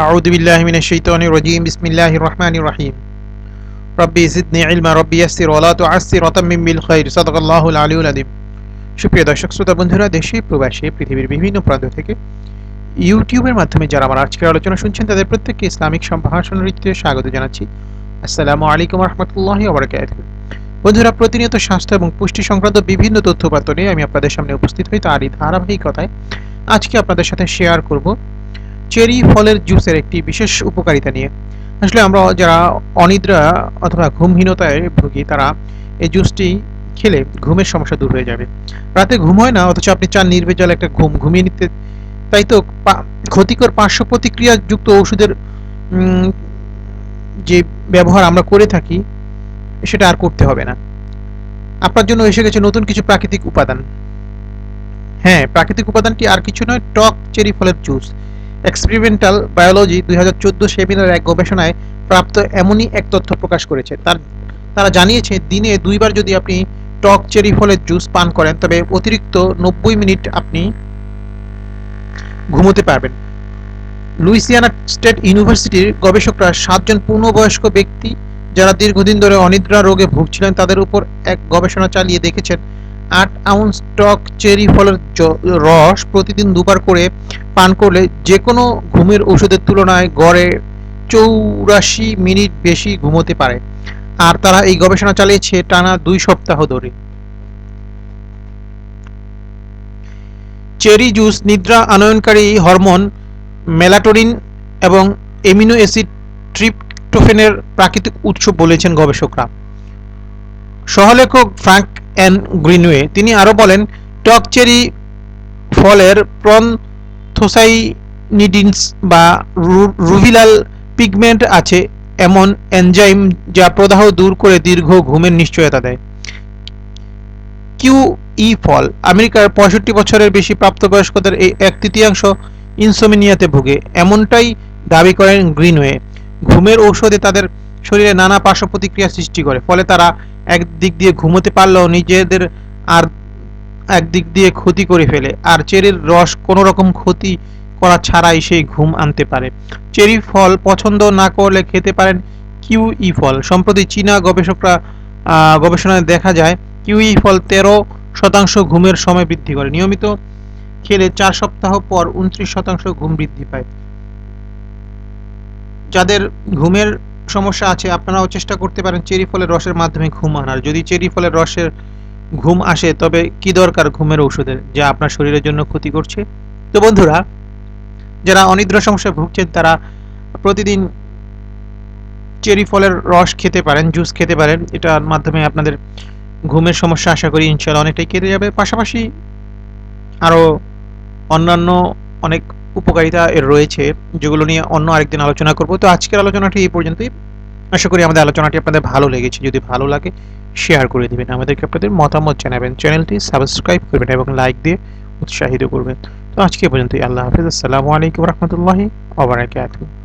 আউদুবিল্লাহমিনশৈতনিরজিম বিসমিল্লাহ রহমান রাহিম রব্বি জিদনি ইলমা রব্বি ইয়াসির ওয়ালা তুআসির ওয়াতাম্মিমিল খাইর সাদাকাল্লাহুল আলিউল আদিম সুপ্রিয় দর্শক, শ্রোতা বন্ধুরা, দেশে, প্রবাসী, পৃথিবীর বিভিন্ন প্রান্ত থেকে ইউটিউবের মাধ্যমে যারা আমার আজকের আলোচনা শুনছেন, তাদের প্রত্যেককে ইসলামিক সম্ভাষণ রীতিতে স্বাগত জানাচ্ছি। আসসালামু আলাইকুম রহমতুল্লাহ আবরকাত বন্ধুরা, প্রতিনিয়ত স্বাস্থ্য এবং পুষ্টি সংক্রান্ত বিভিন্ন তথ্য নিয়ে আমি আপনাদের সামনে উপস্থিত হই। তারই ধারাবাহিকতায় আজকে আপনাদের সাথে শেয়ার করব চেরি ফলের জুসের একটি বিশেষ উপকারিতা নিয়ে। আসলে আমরা যারা অনিদ্রা অথবা ঘুমহীনতায় ভুগি, তারা এই জুসটি খেলে ঘুমের সমস্যা দূর হয়ে যাবে। রাতে ঘুম হয় না, অথচ আপনি চান নির্ভেজাল একটা ঘুম ঘুমিয়ে নিতে। তাই তো ক্ষতিকর পার্শ্ব প্রতিক্রিয়া যুক্ত ওষুধের যে ব্যবহার আমরা করে থাকি, সেটা আর করতে হবে না। আপনার জন্য এসে গেছে নতুন কিছু প্রাকৃতিক উপাদান। হ্যাঁ প্রাকৃতিক উপাদানটি আর কিছু নয়, টক চেরি ফলের জুস। এক্সপেরিমেন্টাল বায়োলজি দুই হাজার চোদ্দ সেমিনার এক গবেষণায় প্রাপ্ত এমনই এক তথ্য প্রকাশ করেছে। তার, তারা জানিয়েছে, দিনে দুইবার যদি আপনি টক চেরি ফলের জুস পান করেন, তবে অতিরিক্ত নব্বই মিনিট আপনি ঘুমোতে পারবেন। লুইসিয়ানা স্টেট ইউনিভার্সিটির গবেষকরা সাতজন পূর্ণবয়স্ক ব্যক্তি যারা দীর্ঘদিন ধরে অনিদ্রা রোগে ভুগছিলেন, তাদের উপর এক গবেষণা চালিয়ে দেখেছেন আট আউন্স টক চেরি ফলের রস প্রতিদিন দুবার করে পান করলে যে কোনো ঘুমের ওষুধের তুলনায় গড়ে চৌরাশি মিনিট বেশি ঘুমোতে পারে। আর তারা এই গবেষণা চালিয়েছে টানা দুই সপ্তাহ ধরে। চেরি জুস, নিদ্রা আনয়নকারী হরমোন, মেলাটোরিন এবং এমিনো অ্যাসিড ট্রিপটোফেনের প্রাকৃতিক উৎস বলেছেন গবেষকরা। সহলেখক ফ্রাঙ্ক অ্যান গ্রিনওয়ে। তিনি আরও বলেন, টক চেরি ফলের প্রনথোসাইনিডিনস বা রুভিলাল পিগমেন্ট আছে এমন এনজাইম যা প্রদাহ দূর করে দীর্ঘ ঘুমের নিশ্চয়তা দেয়। কিউ ই ফল, আমেরিকার পঁয়ষট্টি বছরের বেশি প্রাপ্তবয়স্কদের এই এক তৃতীয়াংশ ইনসোমিনিয়াতে ভোগে। এমনটাই দাবি করেন গ্রিনওয়ে। ঘুমের ঔষধে তাদের শরীরে নানা পার্শ্ব প্রতিক্রিয়া সৃষ্টি করে, ফলে তারা একদিক দিয়ে ঘুমোতে পারলেও নিজেদের আর একদিক দিয়ে ক্ষতি করে ফেলে। আর চেরির রস কোনো রকম ক্ষতি করা ছাড়াই সেই ঘুম আনতে পারে। চেরি ফল পছন্দ না করলে খেতে পারেন কিউই ফল। সম্প্রতি চীনা গবেষকরা গবেষণায় দেখা যায়, কিউই ফল তেরো শতাংশ ঘুমের সময় বৃদ্ধি করে। নিয়মিত খেলে চার সপ্তাহ পর উনত্রিশ শতাংশ ঘুম বৃদ্ধি পায়। যাদের ঘুমের সমস্যা আছে, আপনারাও চেষ্টা করতে পারেন চেরি ফলের রসের মাধ্যমে ঘুম আনার। যদি চেরি ফলের রসের ঘুম আসে, তবে কি দরকার ঘুমের ওষুধের যা আপনার শরীরের জন্য ক্ষতি করছে? তো বন্ধুরা, যারা অনিদ্রা সমস্যায় ভুগছেন, তারা প্রতিদিন চেরি ফলের রস খেতে পারেন, জুস খেতে পারেন। এটার মাধ্যমে আপনাদের ঘুমের সমস্যা আশা করি ইনশাল্লাহ অনেকটাই কেটে যাবে। পাশাপাশি আরও অন্যান্য অনেক উপকারিতা রয়েছে, যেগুলো নিয়ে অন্য আরেকদিন আলোচনা করব। তো আজকের আলোচনাটি এই পর্যন্তই। আশা করি আমাদের আলোচনাটি আপনাদের ভালো লেগেছে। যদি ভালো লাগে শেয়ার করে দিবেন। আমাদেরকে আপনাদের মতামত জানাবেন। চ্যানেলটি সাবস্ক্রাইব করবেন এবং লাইক দিয়ে উৎসাহিত করবেন। তো আজকে পর্যন্তই। আল্লাহ হাফিজ। আসসালামু আলাইকুম রহমতুল্লাহি ওবরাকাতুহু